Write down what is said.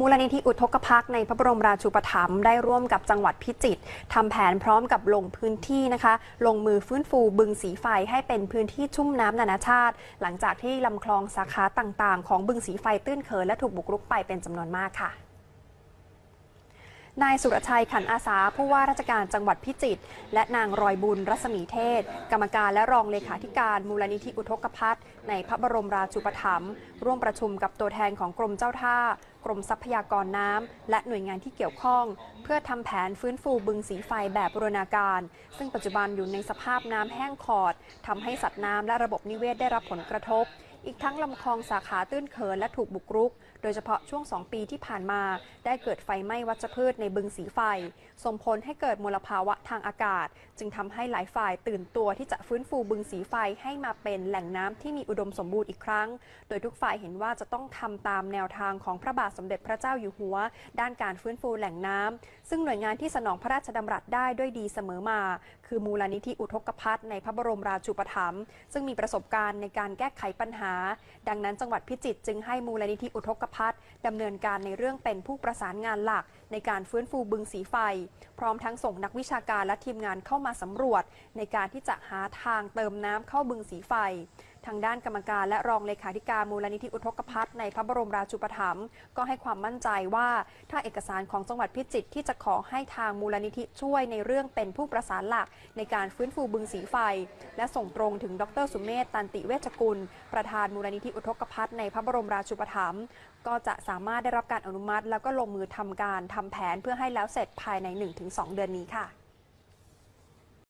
มูลนิธิอุทกภักในพระบรมราชูปถัมภ์ได้ร่วมกับจังหวัดพิจิตรทำแผนพร้อมกับลงพื้นที่นะคะ ลงมือฟื้นฟูบึงสีไฟให้เป็นพื้นที่ชุ่มน้ำนานาชาติ หลังจากที่ลำคลองสาขาต่างๆ ของบึงสีไฟตื้นเขินและถูกบุกรุกไปเป็นจำนวนมากค่ะ นายสุรชัยขันอาสาผู้ว่าราชการจังหวัดพิจิตรและนางรอยบุญรัศมีเทศ กรรมการและรองเลขาธิการมูลนิธิอุทกภัทในพระบรมราชูปถัมภ์ร่วมประชุมกับตัวแทนของกรมเจ้าท่า กรมทรัพยากรน้ำ และหน่วยงานที่เกี่ยวข้อง เพื่อทำแผนฟื้นฟูบึงสีไฟแบบบูรณาการ ซึ่งปัจจุบันอยู่ในสภาพน้ำแห้งขอดทำให้สัตว์น้ำและระบบนิเวศได้รับผลกระทบ อีกทั้งลำคลองสาขาตื้นเขินและถูกบุกรุก โดยเฉพาะช่วง 2 ปีที่ผ่านมา ได้เกิดไฟไหม้วัชพืชในบึงสีไฟ ส่งผลให้เกิดมลภาวะทางอากาศ จึงทำให้หลายฝ่ายตื่นตัวที่จะฟื้นฟูบึงสีไฟให้มาเป็นแหล่งน้ำที่มีอุดมสมบูรณ์อีกครั้ง โดยทุกฝ่ายเห็นว่าจะต้องทำตามแนวทางของพระบาทสมเด็จพระเจ้าอยู่หัว ด้านการฟื้นฟูแหล่งน้ำซึ่งหน่วยงานที่สนองพระราชดำรัสได้ด้วยดีเสมอมาคือมูลนิธิอุทกภัทในพระบรมราชูปถัมภ์ซึ่งมีประสบการณ์ในการแก้ไขปัญหา ดังนั้นจังหวัดพิจิตรจึงให้มูลนิธิอุทกภัทดำเนินการในเรื่องเป็นผู้ประสานงานหลัก ในการฟื้นฟูบึงสีไฟ พร้อมทั้งส่งนักวิชาการและทีมงานเข้ามาสำรวจ ในการที่จะหาทางเติมน้ำเข้าบึงสีไฟ ทางด้านกรรมการและรองเลขาธิการมูลนิธิอุทกภัทในพระบรมราชูปถัมภ์ก็ให้ความมั่นใจว่าถ้าเอกสารของจังหวัดพิจิตรที่จะขอให้ทางมูลนิธิช่วยในเรื่องเป็นผู้ประสานหลักในการฟื้นฟูบึงสีไฟ และส่งตรงถึงดรสุเมธตันติเวชกุล ประธานมูลนิธิอุทกภัทในพระบรมราชูปถัมภ์ก็จะสามารถได้รับการอนุมัติ แล้วก็ลงมือทำการทำแผนเพื่อให้แล้วเสร็จภายใน 1-2 เดือนนี้ค่ะ